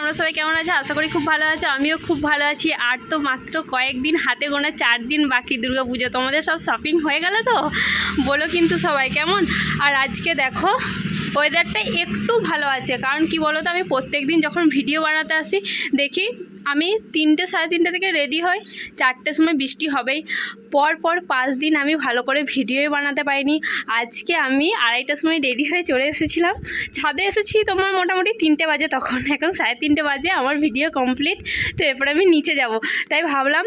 তোমরা সবাই কেমন আছো? আশা করি খুব ভালো আছো। আমিও খুব ভালো আছি। আর তো মাত্র কয়েকদিন হাতে গোনা চার দিন বাকি দুর্গা পুজো তোমাদের সব শপিং হয়ে গেল তো? বলো কিন্তু সবাই কেমন? আর আজকে দেখো ওয়েদারটা একটু ভালো আছে। কারণ কি বলো তো আমি প্রত্যেক দিন যখন ভিডিও বানাতে আসি, দেখি আমি তিনটে, সাড়ে তিনটে থেকে রেডি হই। চারটের সময় বৃষ্টি হবেই। পর পর পাঁচ দিন আমি ভালো করে ভিডিওই বানাতে পারিনি। আজকে আমি আড়াইটার সময় রেডি হয়ে চলে এসেছিলাম। ছাদে এসেছি তোমার মোটামুটি তিনটে বাজে তখন। এখন সাড়ে তিনটে বাজে, আমার ভিডিও কমপ্লিট তো এরপরে আমি নিচে যাব। তাই ভাবলাম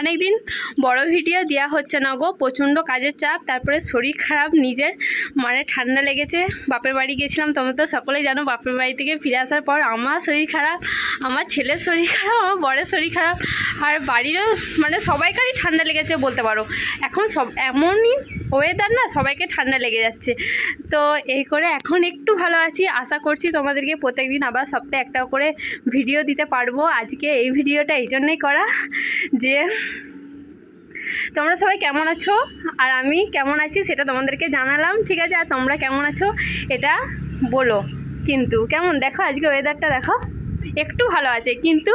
অনেক দিন বড় ভিডিও দেওয়া হচ্ছে না গো। প্রচণ্ড কাজের চাপ, তারপরে শরীর খারাপ, নিজের মানে ঠান্ডা লেগেছে, বাপের বাড়ি গেছিলাম তোমরা তো সকলেই জানো বাপের বাড়ি থেকে ফিরে আসার পর আমার শরীর খারাপ, আমার ছেলের শরীর খারাপ, আমার বরের শরীর খারাপ, আর বাড়িরও মানে সবাইকারই ঠান্ডা লেগেছে বলতে পারো। এখন সব এমনই ওয়েদার না, সবাইকে ঠান্ডা লেগে যাচ্ছে। তো এই করে এখন একটু ভালো আছি, আশা করছি তোমাদেরকে প্রত্যেকদিন আবার সপ্তাহে একটা করে ভিডিও দিতে পারব। আজকে এই ভিডিওটা এই জন্যই করা যে তোমরা সবাই কেমন আছো? আর আমি কেমন আছি সেটা তোমাদেরকে জানালাম, ঠিক আছে? আর তোমরা কেমন আছো এটা বলো। কিন্তু কেমন? দেখো আজকে ওয়েদারটা দেখো। একটু ভালো আছে, কিন্তু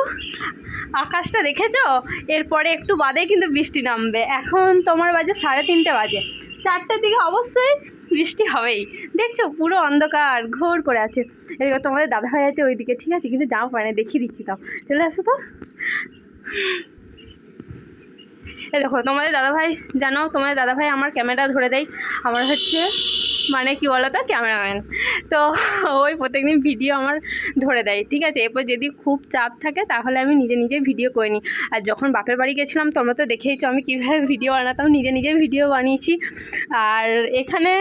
আকাশটা দেখেছ? এরপরে একটু বাদে কিন্তু বৃষ্টি নামবে। এখন তোমার বাজে সাড়ে তিনটে বাজে। চারটের দিকে অবশ্যই বৃষ্টি হবেই। দেখছ, পুরো অন্ধকার, ঘোর করে আছে। এদিকে তোমাদের দাদা ভাই আছে ওইদিকে, ঠিক আছে? কিন্তু যাও পারে, দেখিয়ে দিচ্ছি তাও। চলে আসো তো। দেখো তোমাদের দাদাভাই জানো তোমাদের দাদাভাই আমার ক্যামেরা ধরে দেয়। আমার হচ্ছে মানে কি বলো তো ক্যামেরাম্যান তো ওই প্রত্যেকদিন ভিডিও আমার ধরে দেয়, ঠিক আছে? এরপর যদি খুব চাপ থাকে, তাহলে আমি নিজে নিজে ভিডিও করে নিই। আর যখন বাপের বাড়ি গেছিলাম, তোমরা তো দেখেইছো, আমি কীভাবে ভিডিও বানাতাম, নিজে নিজে ভিডিও বানিয়েছি। আর এখানে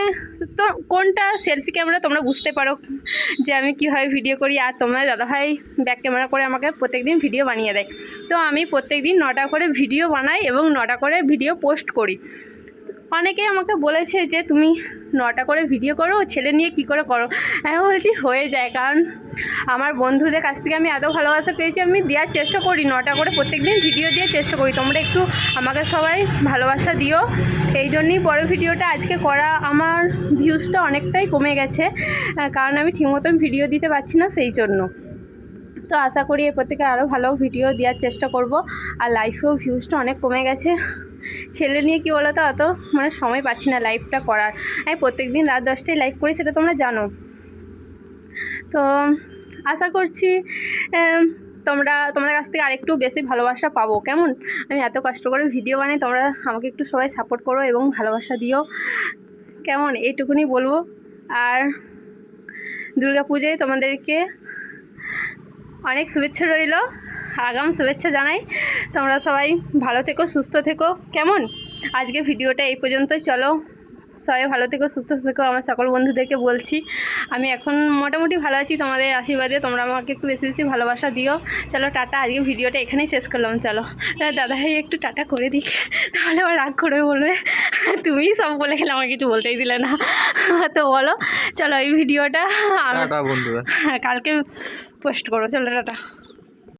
তো কোনটা সেলফি ক্যামেরা তোমরা বুঝতে পারো যে আমি কীভাবে ভিডিও করি। আর তোমার দাদাভাই ব্যাক ক্যামেরা করে আমাকে প্রত্যেকদিন ভিডিও বানিয়ে দেয়। তো আমি প্রত্যেকদিন নটা করে ভিডিও বানাই এবং নটা করে ভিডিও পোস্ট করি। অনেকেই আমাকে বলেছে যে, তুমি নটা করে ভিডিও করো, ছেলে নিয়ে কি করে করো? আমি বলছি, হয়ে যায়, কারণ আমার বন্ধুদের কাছ থেকে আমি এত ভালোবাসা পেয়েছি, আমি দেওয়ার চেষ্টা করি, নটা করে প্রত্যেক দিন ভিডিও দেওয়ার চেষ্টা করি। তোমরা একটু আমাকে সবাই ভালোবাসা দিও। এই জন্যই পরের ভিডিওটা আজকে করা আমার ভিউজটা অনেকটাই কমে গেছে কারণ আমি ঠিক মতন ভিডিও দিতে পারছি না সেই জন্য। তো আশা করি এরপর থেকে আরও ভালো ভিডিও দেওয়ার চেষ্টা করব, আর লাইফেও ভিউজটা অনেক কমে গেছে। ছেলে নিয়ে কী বলো তো? অত মানে সময় পাচ্ছি না লাইভটা করার। আমি প্রত্যেক দিন রাত দশটায় লাইভ করি, সেটা তোমরা জানো। তো আশা করছি তোমরা, তোমাদের কাছ থেকে আরেকটু বেশি ভালোবাসা পাবো, কেমন? আমি এত কষ্ট করে ভিডিও বানাই, তোমরা আমাকে একটু সবাই সাপোর্ট করো এবং ভালোবাসা দিও। কেমন? এইটুকুনি বলব। আর দুর্গা পুজোয় তোমাদেরকে অনেক শুভেচ্ছা রইল। আগাম শুভেচ্ছা জানাই। তোমরা সবাই ভালো থেকো সুস্থ থেকো। কেমন? আজকে ভিডিওটা এই পর্যন্ত চলো সবাই ভালো থেকো সুস্থ থেকো। আমার সকল বন্ধুদেরকে বলছি আমি এখন মোটামুটি ভালো আছি। তোমাদের আশীর্বাদে তোমরা আমাকে একটু বেশি বেশি ভালোবাসা দিও। চলো টাটা। আজকে ভিডিওটা এখানেই শেষ করলাম। চলো দাদা ভাই একটু টাটা করে দিক। তাহলে আবার রাগ করে বলবে তুমিই সব বলে গেলে আমাকে কিছু বলতেই দিলে না। তো বলো চলো এই ভিডিওটা বন্ধুরা। কালকে পোস্ট করো। চলো টাটা।